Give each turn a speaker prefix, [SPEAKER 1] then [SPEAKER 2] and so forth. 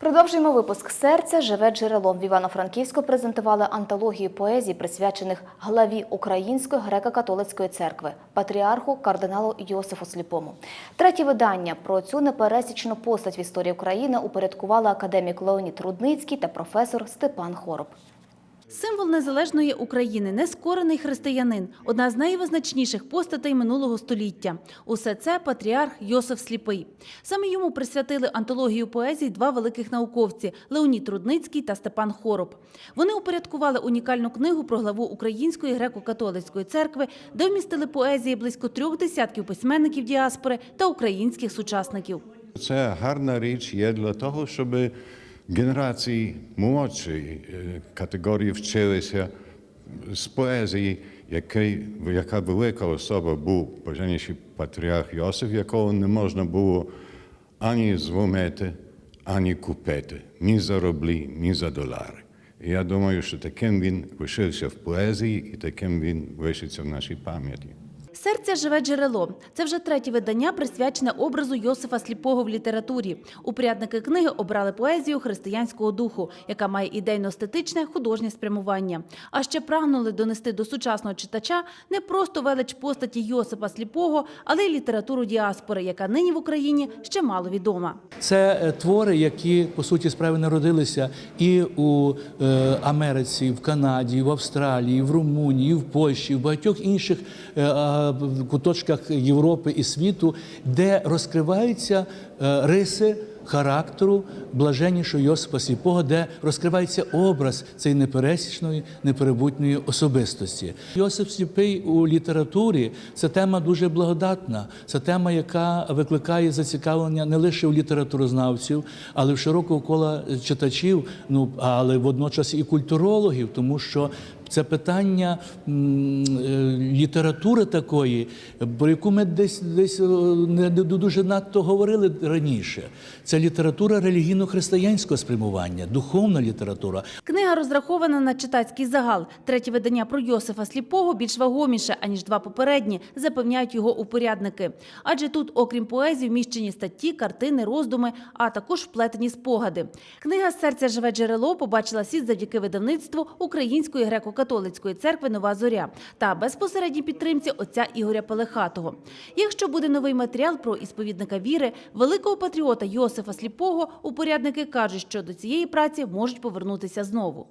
[SPEAKER 1] Продовжуємо випуск серця живе джерелом. В Івано-Франківську презентували антологію поезій, присвячених главі Української греко-католицької церкви, патріарху кардиналу Йосифу Сліпому. Третє видання про цю непересічну постать в історії України упорядкували академік Леонід Рудницький та професор Степан Хороб.
[SPEAKER 2] Символ незалежної України, нескорений християнин, одна з найвизначніших постатей минулого століття. Усе це патріарх Йосиф Сліпий. Саме йому присвятили антологію поезій два великих науковці Леонід Рудницький та Степан Хороб. Вони упорядкували унікальну книгу про главу Української греко-католицької церкви, де вмістили поезії близько трьох десятків письменників діаспори та українських сучасників.
[SPEAKER 3] Це гарна річ є для того, щоб генерації молодшої е, категорії вчилися з поезії, який, яка велика особа був блаженніший патріарх Йосиф, якого не можна було ані зломити, ані купити, ні за рублі, ні за долари. І я думаю, що таким він лишився в поезії і таким він лишиться в нашій пам'яті.
[SPEAKER 2] Серця живе джерело. Це вже третє видання, присвячене образу Йосифа Сліпого в літературі. Упорядники книги обрали поезію християнського духу, яка має ідейно-естетичне художнє спрямування. А ще прагнули донести до сучасного читача не просто велич постаті Йосипа Сліпого, але й літературу діаспори, яка нині в Україні ще мало відома.
[SPEAKER 4] Це е, твори, які по суті справи народилися і у е, Америці, в Канаді, в Австралії, в Румунії, в Польщі, в багатьох інших е, куточках Європи і світу, де розкриваються е, риси. Характеру блаженнішого Йосипа Сліпого, де розкривається образ цієї непересічної, неперебутньої особистості. Йосип Сліпий у літературі це тема дуже благодатна. Це тема, яка викликає зацікавлення не лише у літературознавців, але в широкого кола читачів, ну але водночас і культурологів, тому що це питання е, літератури такої, про яку ми десь десь е, не дуже надто говорили раніше. Це література релігійно-християнського спрямування, духовна література.
[SPEAKER 2] Книга розрахована на читацький загал. Третє видання про Йосифа Сліпого більш вагоміше, аніж два попередні, запевняють його упорядники. Адже тут, окрім поезії, вміщені статті, картини, роздуми, а також вплетені спогади. Книга серця живе джерело побачила світ завдяки видавництву Української греко-католицької церкви Нова Зоря та безпосередній підтримці отця Ігоря Пелехатого. Якщо буде новий матеріал про ісповідника віри, великого патріота Йосифа Сліпого, упорядники кажуть, що до цієї праці можуть повернутися знову.